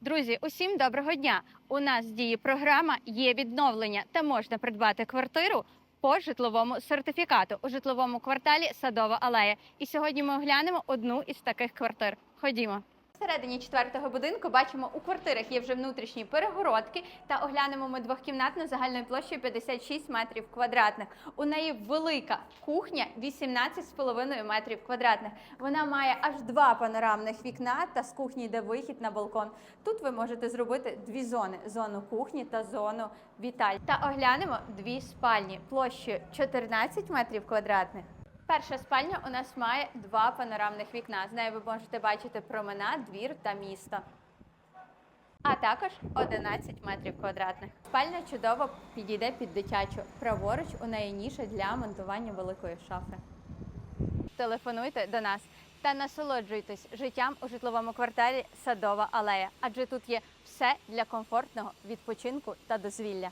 Друзі, усім доброго дня! У нас діє програма є відновлення та можна придбати квартиру по житловому сертифікату у житловому кварталі Садова алея. І сьогодні ми оглянемо одну із таких квартир. Ходімо. Всередині четвертого будинку бачимо, у квартирах є вже внутрішні перегородки та оглянемо ми двохкімнатну загальною площею 56 метрів квадратних. У неї велика кухня 18,5 метрів квадратних. Вона має аж два панорамних вікна та з кухні йде вихід на балкон. Тут ви можете зробити дві зони: зону кухні та зону віталь. Та оглянемо дві спальні площею 14 метрів квадратних. Перша спальня у нас має два панорамних вікна. З нею ви можете бачити променад, двір та місто. А також 11 метрів квадратних. Спальня чудово підійде під дитячу. Праворуч у неї ніша для монтування великої шафи. Телефонуйте до нас та насолоджуйтесь життям у житловому кварталі Садова алея, адже тут є все для комфортного відпочинку та дозвілля.